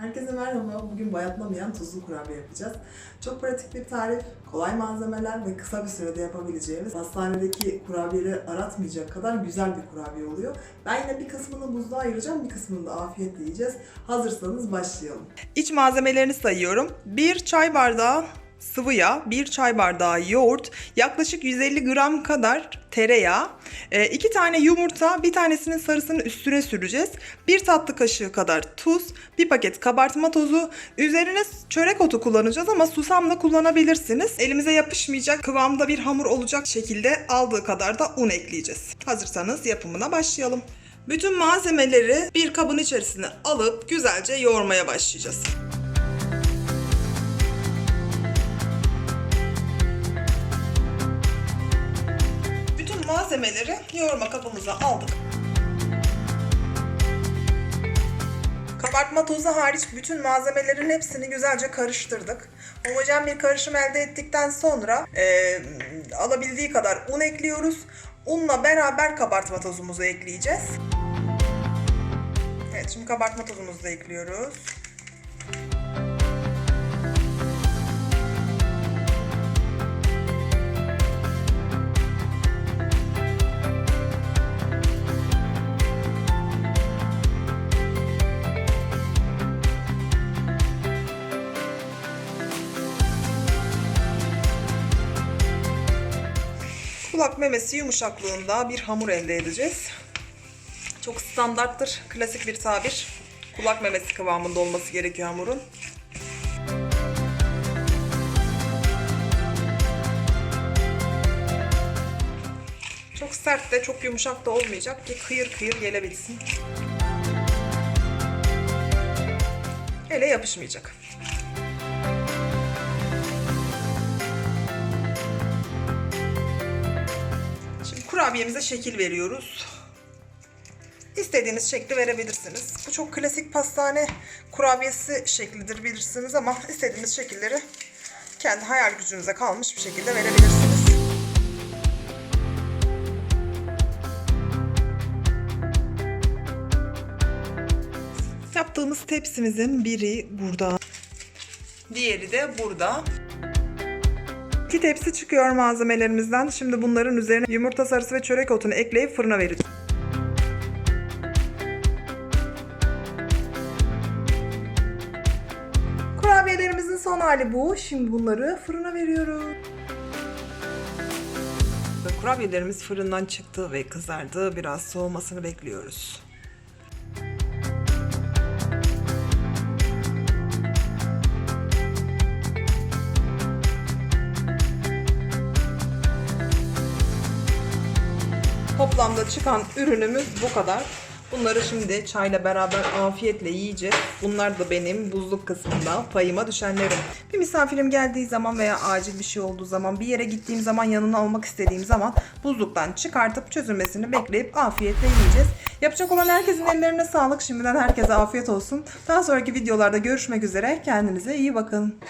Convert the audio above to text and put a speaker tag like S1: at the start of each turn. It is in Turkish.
S1: Herkese merhaba. Bugün bayatlamayan tuzlu kurabiye yapacağız. Çok pratik bir tarif, kolay malzemeler ve kısa bir sürede yapabileceğimiz hastanedeki kurabiyeleri aratmayacak kadar güzel bir kurabiye oluyor. Ben yine bir kısmını buzluğa ayıracağım, bir kısmını da afiyetle yiyeceğiz. Hazırsanız başlayalım.
S2: İç malzemelerini sayıyorum. 1 çay bardağı sıvı yağ, 1 çay bardağı yoğurt, yaklaşık 150 gram kadar tereyağı, 2 tane yumurta, bir tanesinin sarısını üstüne süreceğiz. 1 tatlı kaşığı kadar tuz, 1 paket kabartma tozu, üzerine çörek otu kullanacağız ama susamla kullanabilirsiniz. Elimize yapışmayacak kıvamda bir hamur olacak şekilde aldığı kadar da un ekleyeceğiz. Hazırsanız yapımına başlayalım. Bütün malzemeleri bir kabın içerisine alıp güzelce yoğurmaya başlayacağız. Malzemeleri yoğurma kabımıza aldık. Kabartma tozu hariç bütün malzemelerin hepsini güzelce karıştırdık. Homojen bir karışım elde ettikten sonra eee, alabildiği kadar un ekliyoruz. Unla beraber kabartma tozumuzu ekleyeceğiz. Evet şimdi kabartma tozumuzu da ekliyoruz. Kulak memesi yumuşaklığında bir hamur elde edeceğiz. Çok standarttır, klasik bir tabir. Kulak memesi kıvamında olması gerekiyor hamurun. Çok sert de çok yumuşak da olmayacak ki kıyır kıyır gelebilsin. Ele yapışmayacak. Kurabiyemize şekil veriyoruz. İstediğiniz şekli verebilirsiniz. Bu çok klasik pastane kurabiyesi şeklidir bilirsiniz ama istediğiniz şekilleri kendi hayal gücünüze kalmış bir şekilde verebilirsiniz. Yaptığımız tepsimizin biri burada. Diğeri de burada. İki tepsi çıkıyor malzemelerimizden. Şimdi bunların üzerine yumurta sarısı ve çörek otunu ekleyip fırına vereceğiz. Kurabiyelerimizin son hali bu. Şimdi bunları fırına veriyoruz. Kurabiyelerimiz fırından çıktı ve kızardı. Biraz soğumasını bekliyoruz. Toplamda çıkan ürünümüz bu kadar. Bunları şimdi çayla beraber afiyetle yiyeceğiz. Bunlar da benim buzluk kısmında payıma düşenlerim. Bir misafirim geldiği zaman veya acil bir şey olduğu zaman, bir yere gittiğim zaman yanına almak istediğim zaman buzluktan çıkartıp çözülmesini bekleyip afiyetle yiyeceğiz. Yapacak olan herkesin ellerine sağlık. Şimdiden herkese afiyet olsun. Daha sonraki videolarda görüşmek üzere. Kendinize iyi bakın.